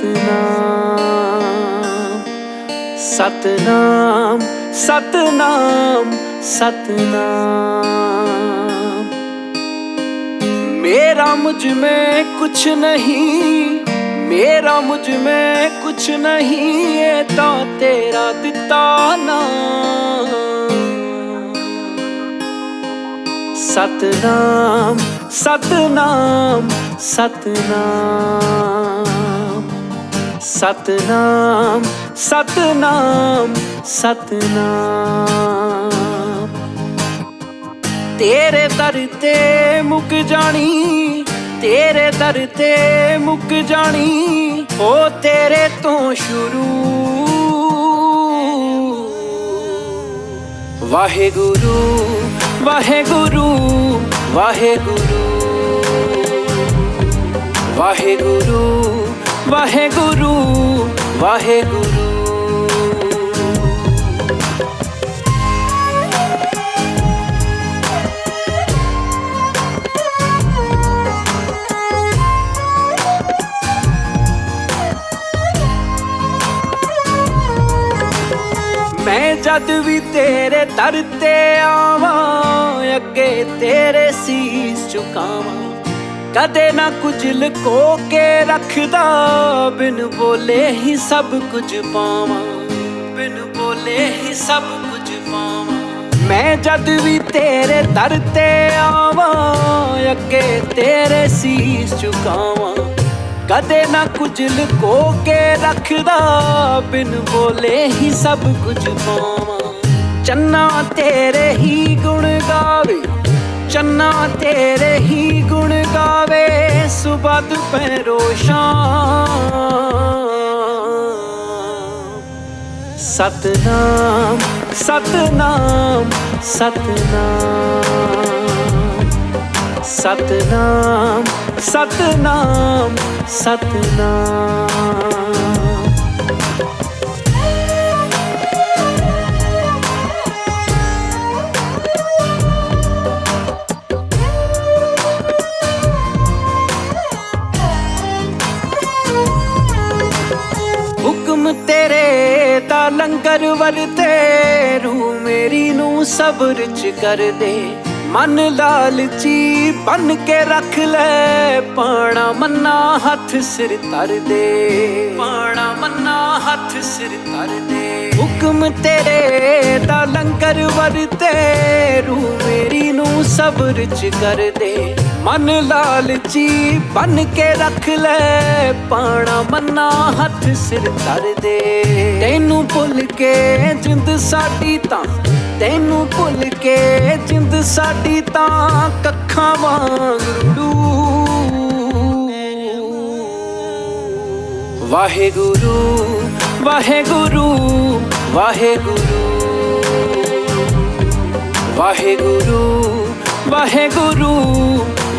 ਸਤਨਾਮ ਸਤਨਾਮ ਸਤਨਾਮ ਸਤਨਾਮ। ਮੇਰਾ ਮੁਝ ਮੈਂ ਕੁਛ ਨਹੀਂ, ਮੇਰਾ ਮੁਝ ਮੈਂ ਕੁਛ ਨਹੀਂ, ਇਹ ਤਾਂ ਤੇਰਾ ਦਿੱਤਾ ਨਾਮ। ਸਤਨਾਮ ਸਤਨਾਮ ਸਤਨਾਮ। ਸਤਨਾਮ ਸਤਨਾਮ ਸਤਨਾਮ। ਤੇਰੇ ਦਰ ਤੇ ਮੁੱਕ ਜਾਣੀ, ਤੇਰੇ ਦਰ ਤੇ ਮੁੱਕ ਜਾਣੀ ਹੋ ਤੇਰੇ ਤੋਂ ਸ਼ੁਰੂ। ਵਾਹਿਗੁਰੂ ਵਾਹਿਗੁਰੂ ਵਾਹਿਗੁਰੂ। ਵਾਹਿਗੁਰੂ ਵਾਹਿਗੁਰੂ ਵਾਹਿਗੁਰੂ। ਮੈਂ ਜਦ ਵੀ ਤੇਰੇ ਦਰ ਤੇ ਆਵਾਂ ਅੱਗੇ ਤੇਰੇ ਸੀਸ ਝੁਕਾਵਾਂ। ਕਦੇ ਨਾ ਕੁਝ ਲੁਕੋ ਕੇ ਰੱਖਦਾ, ਬਿਨ ਬੋਲੇ ਹੀ ਸਭ ਕੁਝ ਪਾਵਾਂ, ਬਿਨ ਬੋਲੇ ਹੀ ਸਭ ਕੁਝ ਪਾਵਾਂ। ਮੈਂ ਜਦ ਵੀ ਤੇਰੇ ਦਰ ਤੇ ਆਵਾਂ, ਅੱਗੇ ਤੇਰੇ ਸੀਸ ਝੁਕਾਵਾਂ। ਕਦੇ ਨਾ ਕੁਝ ਲੁਕੋ ਕੇ ਰੱਖਦਾ, ਬਿਨ ਬੋਲੇ ਹੀ ਸਭ ਕੁਝ ਪਾਵਾਂ। ਚੰਨਾ ਤੇਰੇ ਹੀ ਗੁਣ ਗਾਵੇ। ਚੰਨਾ ਤੇਰੇ ਹੀ ਗੁਣ ਗਾਵੇ ਸੁਬਹ ਦੁਪਹਿਰੋ ਸ਼ਾਮ। ਸਤਨਾਮ ਸਤਨਾਮ ਸਤਨਾਮ। ਸਤਨਾਮ ਸਤਨਾਮ ਸਤਨਾਮ। ਲੰਗਰ ਵਰਤੇ ਰੂ ਮੇਰੀ ਨੂੰ ਸਬਰ ਚ ਕਰ ਦੇ ਮਨ ਲਾਲਚੀ ਬਨ ਕੇ ਰੱਖ ਲੈ, ਪਾਣਾ ਮੰਨਾ ਹੱਥ ਸਿਰ ਧਰ ਦੇ ਪਾਣਾ ਮੰਨਾ ਹੱਥ ਸਿਰ ਧਰ ਦੇ ਹੁਕਮ ਤੇਰੇ ਦਾ ਲੰਗਰ ਵਰਤੇ ਰੂ ਮੇਰੀ ਨੂੰ ਸਬਰ ਚ ਕਰ ਦੇ ਮਨ ਲਾਲਚੀ ਬਨ ਕੇ ਰੱਖ ਲੈ ਪਾਣਾ ਮੰਨਾ ਹੱਥ ਸਿਰ ਧਰ ਦੇ। ਤੈਨੂੰ ਭੁੱਲ ਕੇ ਜਿੰਦ ਸਾਡੀ ਤਾਂ, ਤੈਨੂੰ ਭੁੱਲ ਕੇ ਜਿੰਦ ਸਾਡੀ ਤਾਂ ਕੱਖਾਂ ਵਾਂਗ ਰੁੜੂ। ਵਾਹਿਗੁਰੂ ਵਾਹਿਗੁਰੂ ਵਾਹਿਗੁਰੂ। ਵਾਹਿਗੁਰੂ ਵਾਹਿਗੁਰੂ।